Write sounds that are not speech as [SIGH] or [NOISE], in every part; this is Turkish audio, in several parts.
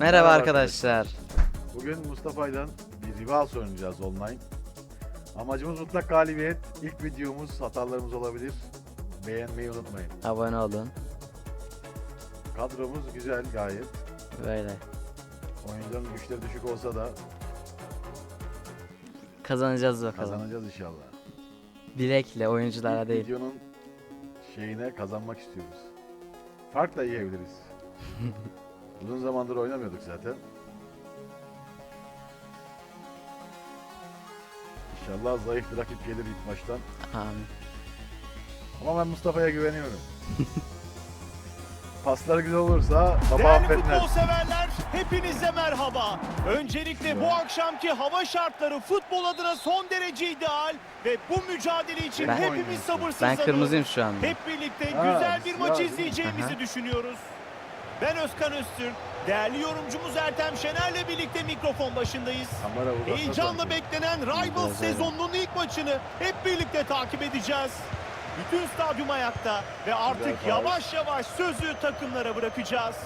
Merhaba arkadaşlar. Bugün Mustafa'yla bir Rivals oynayacağız online. Amacımız mutlak galibiyet. İlk videomuz hatalarımız olabilir. Beğenmeyi unutmayın. Abone olun. Kadromuz güzel gayet. Böyle. Oyuncuların güçleri düşük olsa da Kazanacağız bakalım. kazanacağız inşallah. Bilekle oyunculara İlk değil. videonun şeyine kazanmak istiyoruz. Fark da yiyebiliriz. [LAUGHS] Uzun zamandır oynamıyorduk zaten. İnşallah zayıf bir rakip gelir ilk baştan. Amin. Ama ben Mustafa'ya güveniyorum. [LAUGHS] Pasları güzel olursa baba Değerli affetmez. futbol severler, hepinize merhaba. Öncelikle bu akşamki hava şartları futbol adına son derece ideal ve bu mücadele için Ben- hepimiz oynuyorsun. Ben sabırsızlanıyoruz. kırmızıyım şu anda. Hep birlikte Ha, güzel bir mi? izleyeceğimizi Aha. düşünüyoruz. Ben Özkan Öztürk, değerli yorumcumuz Ertem Şener'le birlikte mikrofon başındayız. Heyecanla beklenen Rivals sezonunun ilk maçını hep birlikte takip edeceğiz. Bütün stadyum ayakta ve artık yavaş yavaş sözü takımlara bırakacağız.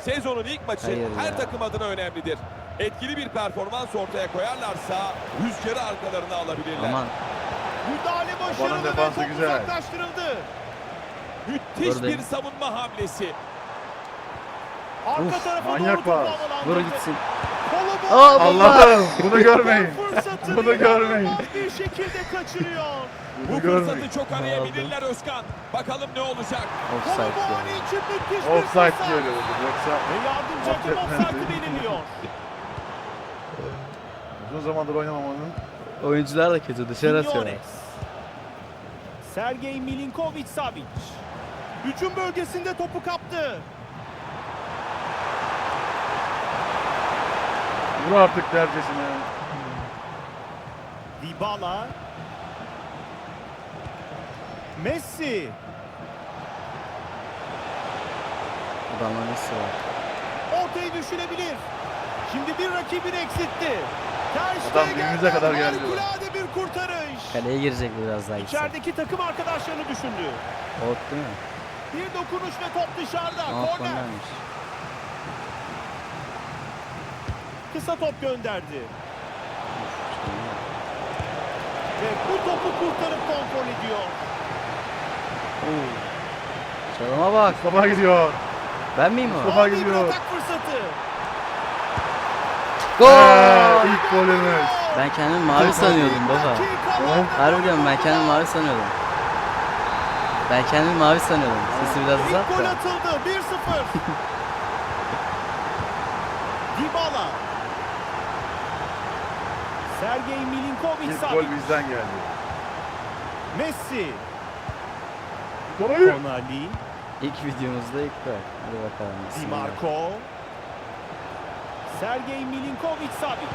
Sezonun ilk maçı Hayır her ya. takım adına önemlidir. Etkili bir performans ortaya koyarlarsa rüzgarı arkalarına alabilirler. Aman Müdahale başarılı ve top güzel. uzaklaştırıldı. Müthiş Buradayım. bir savunma hamlesi. Arka Uf, tarafa manyak doğru havalandırdı. vur gitsin. Aa. Allah'ım [LAUGHS] bunu görmeyin. Bunu görmeyin. bir şekilde kaçırıyor. Bu fırsatı çok arayabilirler Özkan. Bakalım ne olacak. Offside bir Offside dedim. Yoksa Ve yardımcı hakem offside'ı belirliyor. [LAUGHS] uzun zamandır oynamamanın Oyuncular da kötü dışarı. Quiñones. Sergey Milinkovic Savic. Hücum bölgesinde topu kaptı. Vur artık dercesine. Dybala. Messi. Adamlar nasıl var? Ortayı düşünebilir. Şimdi bir rakibini eksitti. Ter Adam dibimize kadar geldi. Harikulade bir kurtarış. Kaleye girecek biraz daha gitse. İçerideki takım arkadaşlarını düşündü. Ot değil mi? Bir dokunuş ve top dışarıda. Korner. kornermiş. Kısa top gönderdi. Ve bu topu kurtarıp kontrol ediyor. Çalıma bak. Mustafa gidiyor. Ben miyim o? Mustafa gidiyor. atak fırsatı. Gol! ilk golümüz. Ben kendimi mavi sanıyordum baba. Dakikalar Harbi diyorum ben kendimi mavi sanıyordum. Ben kendimi mavi sanıyordum. Sesi biraz İlk uzat gol da. atıldı. 1-0. [LAUGHS] Dybala. Sergey Milinkovic İlk gol Savic. bizden geldi. Messi. Dolayı. Tonali. İlk videomuzda ilk gol. Hadi bakalım. Di bismillah. Marco. Sergey Milinkovic Savic.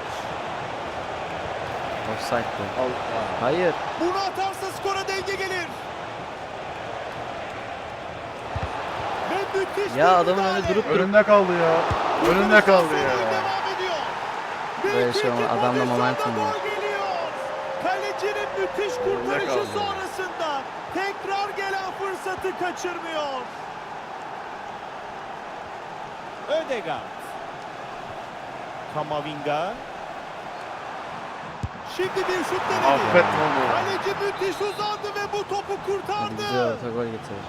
Offside bu. Al. Hayır. Bunu atarsa skora denge gelir. Ve müthiş Ya adamın müdahale. önünde durup durup Önünde kaldı ya. Önünde kaldı ya. Böyle şey olmaz. Adamda momentum geliyor. Kalecinin müthiş kurtarışı sonrasında tekrar gelen fırsatı kaçırmıyor. Ödegaard. Kamavinga. Şimdi bir şut denedi. Affetme onu. Kaleci müthiş uzandı ve bu topu kurtardı. güzel orta gol getirir.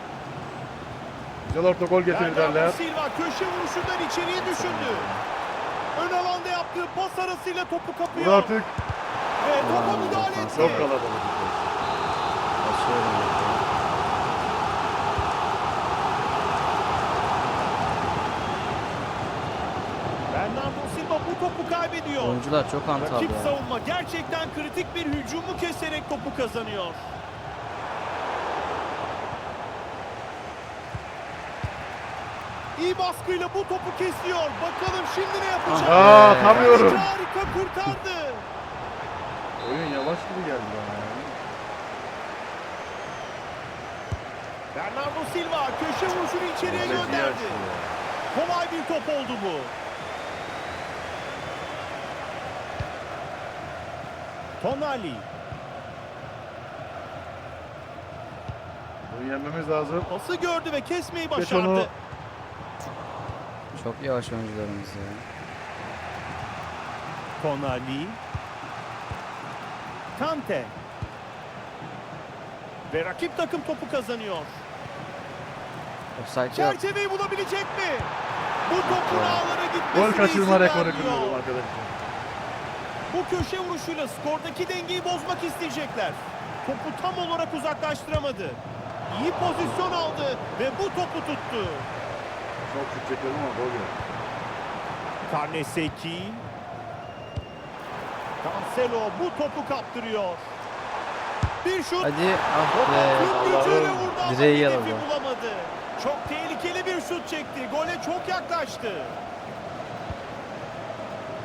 Güzel orta gol getirdi Bernardo derler. Silva köşe vuruşundan içeriye düşündü. Ön alanda yaptığı pas arasıyla topu kapıyor. artık. Ve topa müdahale etti. Çok kalabalık. Bernardo Silva bu topu kaybediyor. Oyuncular çok antal Rakip savunma gerçekten kritik bir hücumu keserek topu kazanıyor. İyi baskıyla bu topu kesiyor. Bakalım şimdi ne yapacak? Aa atamıyorum. Kaleci harika kurtardı. Oyun yavaş gibi geldi bana ya. Bernardo Silva köşe vuruşunu içeriye Kaleciyi gönderdi. ya. Kolay bir top oldu bu. Tonali. Bunu yenmemiz lazım. Pası gördü ve kesmeyi Geç başardı. Çok yavaş oyuncularımız ya. Konali. Kante. Ve rakip takım topu kazanıyor. Offside yok. Çerçeveyi bulabilecek mi? Bu topun ağlara gitmesine Gol kaçırma rekoru kırıyorum arkadaşlar. Bu köşe vuruşuyla skordaki dengeyi bozmak isteyecekler. Topu tam olarak uzaklaştıramadı. İyi pozisyon aldı ve bu topu tuttu. Çok şut çekiyorum ama gol yok. Karneseki. Cancelo bu topu kaptırıyor. Bir şut. Hadi ah be. Direği yaladı. bulamadı. Çok tehlikeli bir şut çekti. Gole çok yaklaştı.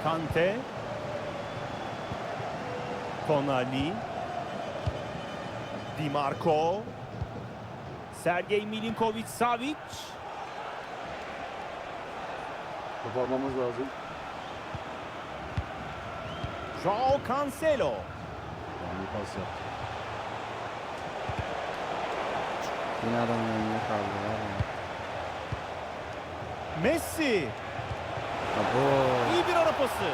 Kante. Tonali. Di Marco. Sergey Milinkovic Savic. Toparlamamız lazım. Joao Cancelo. Yani pas yaptı. Yine adamın kaldı var ya. Messi. Abo. İyi bir ara pası.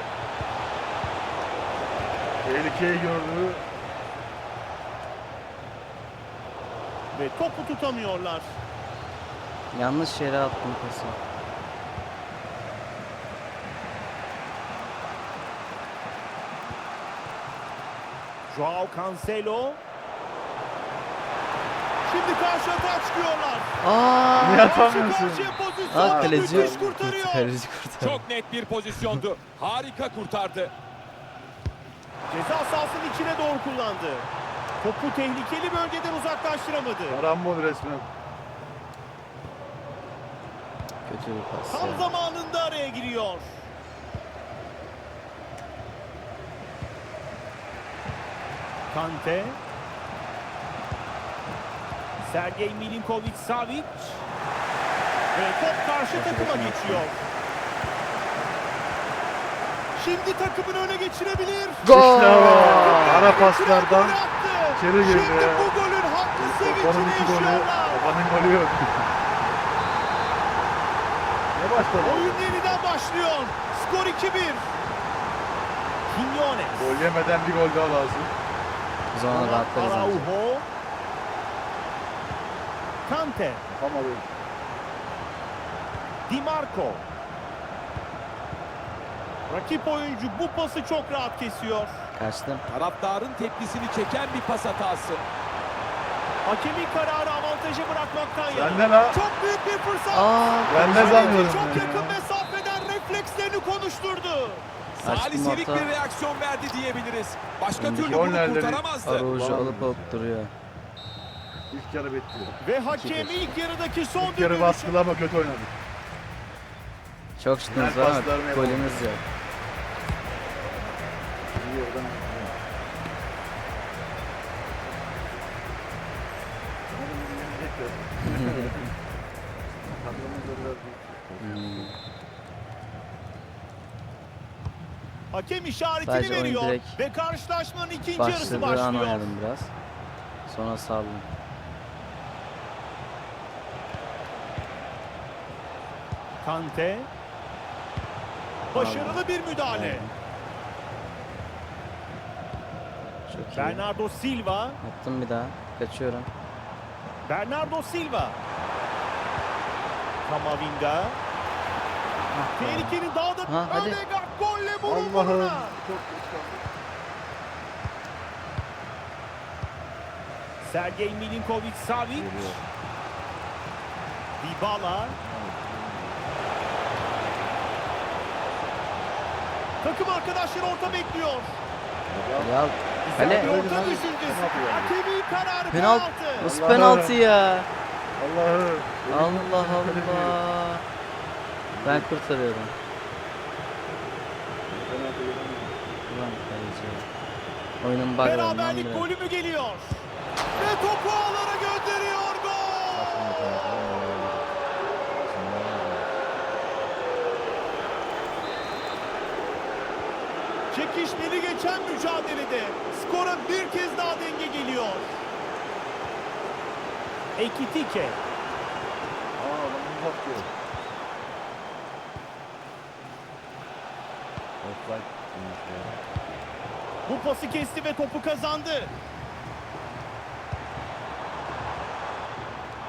Tehlikeyi gördü. Ve topu tutamıyorlar. Yanlış yere attım pası. Joao Cancelo. Şimdi karşı atağa çıkıyorlar. Aa! Niye atamıyorsun? Ah pozisyonda kaleci. kurtarıyor. Kaleci kurtarıyor. Çok net bir pozisyondu. Harika kurtardı. Ceza sahasının içine doğru kullandı. Topu tehlikeli bölgeden uzaklaştıramadı. Karambol resmen. Kötü bir pas Tam ya. zamanında araya giriyor. Kante. Sergey Milinkovic Savic. Ve top karşı takıma geçiyor. Şimdi takımını öne geçirebilir. Gol! Ara paslardan içeri girdi Şimdi bu golün haklı sevincini yaşıyorlar. Babanın golü yok. [LAUGHS] ne başladı? Oyun yeniden başlıyor. Skor 2-1. Quiñones. Gol yemeden bir gol daha lazım. O zaman rahatlarız. Araujo. Kante. Yapamadı. Di Marco. Rakip oyuncu bu pası çok rahat kesiyor. Kaçtım. Taraftarın tepkisini çeken bir pas hatası. Hakemin kararı avantajı bırakmaktan yana. Senden ha. Çok büyük bir fırsat. Aa! Ben ne zannediyorum Çok yakın mesafeden reflekslerini konuşturdu. Hata. bir reaksiyon verdi diyebiliriz. Başka türlü bunu kurtaramazdı. Araujo alıp alıp duruyor. İlk yarı bitti. Ve hakem ilk yarıdaki son İlk yarı baskılı ama kötü oynadık. Çok Güzel var ama golümüz yok. İyi oradan. [LAUGHS] Hakem işaretini Sadece veriyor ve karşılaşmanın ikinci yarısı başlıyor. oynadım biraz. Sonra saldım. Kante. Başarılı bir müdahale. Aldım. Çok iyi. Bernardo Silva. Attım bir daha. Kaçıyorum. Bernardo Silva. Kamavinga. Tehlikenin daha da Ha, hadi. Golle burun Allah'ım. Çok geç. Sergey Milinkovic Savic. Dybala. Takım arkadaşları orta bekliyor. Ya Güzel bir orta düşüncesi. Hakemin kararı penaltı. penaltı. Nasıl Allah'ım. penaltı ya? Allah'ım. Allah Allah. Ben kurtarıyorum. Ulan kaleci. Oyunun bug olduğundan Beraberlik bile. golü mü geliyor? Ve topu ağlara gönderiyor gol. Çekişmeli geçen mücadelede skora bir kez daha denge geliyor. Ekitike. Aa, adamı uzatıyor. Offside. Bu pası kesti ve topu kazandı.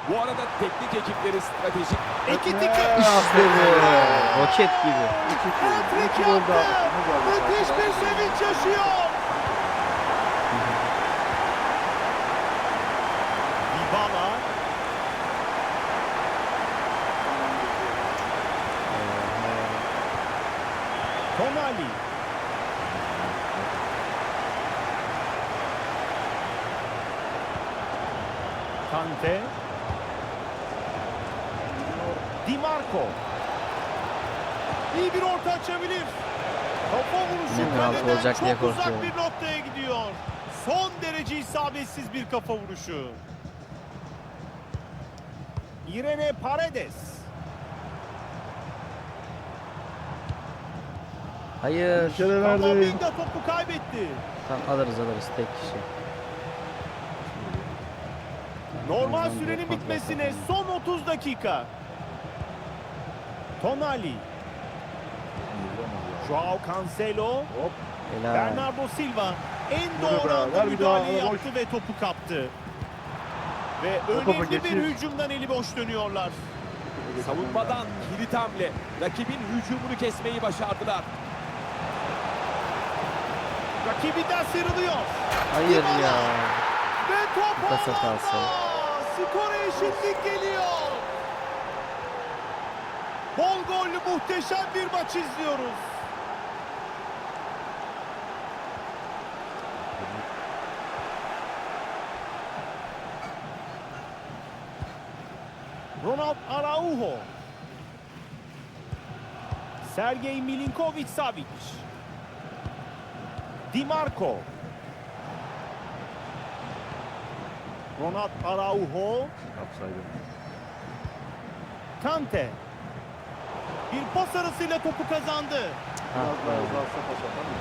Bu arada teknik ekipleri stratejik İki tiki. İşte bu. Roket gibi. İki iki iki gol daha. Müthiş bir sevinç yaşıyor. Dybala. Tonali. Kante. Di Marco. İyi bir orta açabilir. Kafa vuruşu kaleden olacak çok diye uzak korkuyorum. bir noktaya gidiyor. Son derece isabetsiz bir kafa vuruşu. Irene Paredes. Hayır. Kere verdi. Kamavinga topu kaybetti. Tamam alırız alırız tek kişi. Normal sürenin bitmesine son 30 dakika. Tonali, Joao Cancelo, Hop. Bernardo Silva en doğru anda müdahaleyi yaptı ve topu kaptı. Ve önemli bir hücumdan eli boş dönüyorlar. savunmadan kilit hamle. Rakibin hücumunu kesmeyi başardılar. Rakibinden sıyrılıyor. Hayır ya. Ve top ağlarda. Skora eşitlik geliyor. Bol gollü muhteşem bir maç izliyoruz. Ronald Araujo. Sergey Milinkovic-Savic. Di Marco. Ronald Araujo. Kapsaydı. Kante. Bir pas arasıyla topu kazandı. Ha, Biraz daha bravo. uzatsa pas atar mı?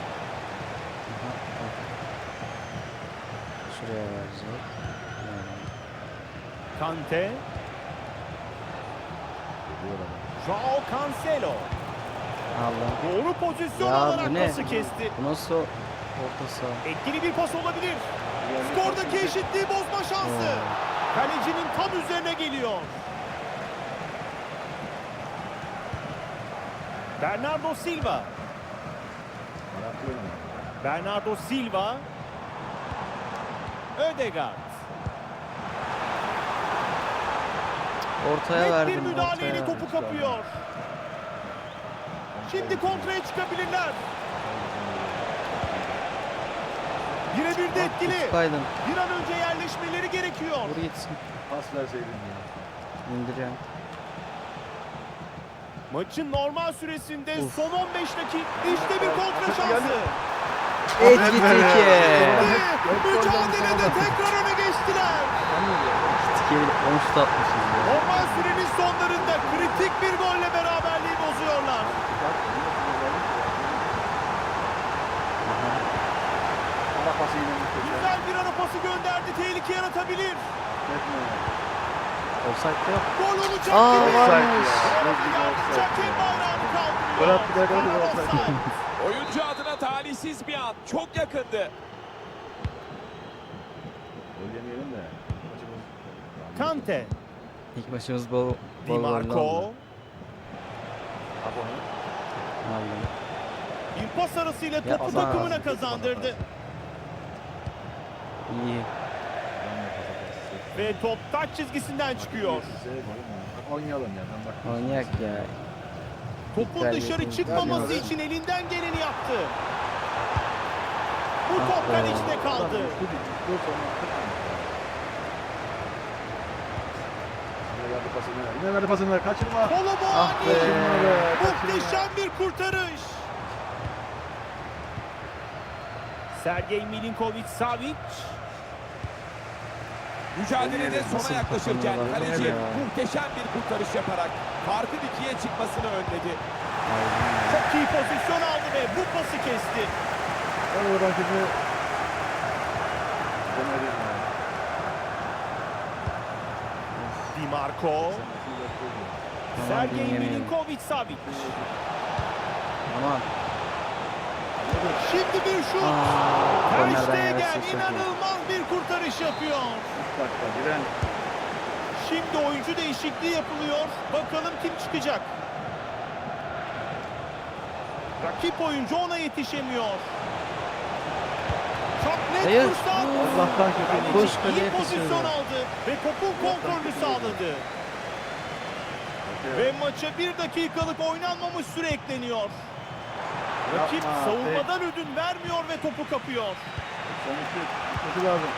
Şuraya verecek. Kante. Joao Cancelo. Allah. Doğru pozisyon Ya alarak pası kesti. Bu nasıl orta saha? Etkili bir pas olabilir. Skordaki eşitliği bozma şansı. Kalecinin tam üzerine geliyor. Bernardo Silva. Bernardo Silva. Ödegaard. Ortaya Net bir verdim. müdahaleyle ortaya topu kapıyor. Şimdi kontraya çıkabilirler. Birebir de etkili. Tutsaydın. Bir an önce yerleşmeleri gerekiyor. Vur gitsin. Pas verseydin ya. İndiriyorum. Maçın normal süresinde Uf. son 15 dakika işte bir kontra şansı. Et Evet git be. iki. Ve Mücadelede tekrar öne geçtiler. 10 şut atmışız ya. Normal sürenin sonlarında kritik bir golle beraberliği bozuyorlar. Ara pası yine. Güzel bir ara pası gönderdi. Tehlike yaratabilir. Etme. Offside yok. Gol olacak Aa, gibi. varmış. Orada yardımcı hakem bayrağını kaldırıyor. Bırak bir dakika, offside. [LAUGHS] Oyuncu adına talihsiz bir an. Çok yakındı. Gol yemeyelim de. Kante, İlk maçımız bol Di bol gollü Marco. Abone. Aldım. Bir pas arasıyla topu takımına kazandırdı. İyi. Ve top taç çizgisinden çıkıyor. Bak Oynayalım ya. Ben. Manyak ya. Topun dışarı çıkmaması için elinden geleni yaptı. Bu Ah top kalecide kaldı. Sonra kırma. Yine verdi pasını. Kaçırma. Kolo Ah be. Muhteşem bir kurtarış. Sergey Milinkovic-Savic. Mücadelede sona yaklaşırken kaleci ya? muhteşem bir kurtarış yaparak farkın ikiye çıkmasını önledi. Çok iyi pozisyon aldı ve bu pası kesti. Demedim ya. Di Marco. Sergey dinleyemeyelim. Milinkovic-Savic. Aman. Şimdi bir şut. Aa, Ter Stegen inanılmaz kurtarış yapıyor. Dakika diren. Şimdi oyuncu değişikliği yapılıyor. Bakalım kim çıkacak. Rakip oyuncu ona yetişemiyor. Çok net Hayır. fırsat. Allah'tan kötü. Koş İyi kaleye pozisyon aldı ve topun kontrolünü sağladı. Ve maça bir dakikalık oynanmamış süre ekleniyor. Rakip Yapma, savunmadan ödün vermiyor ve topu kapıyor. Son Kötü lazım.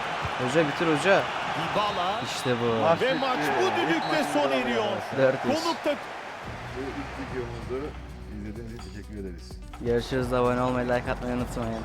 Hoca bitir hoca. Dybala İşte bu. Maç ve maç bu düdükle bravo eriyor. arkadaşlar. 4 Konuk tak Bu ilk videomuzu izlediğiniz için teşekkür ederiz. Görüşürüz. Abone olmayı, like atmayı unutmayın.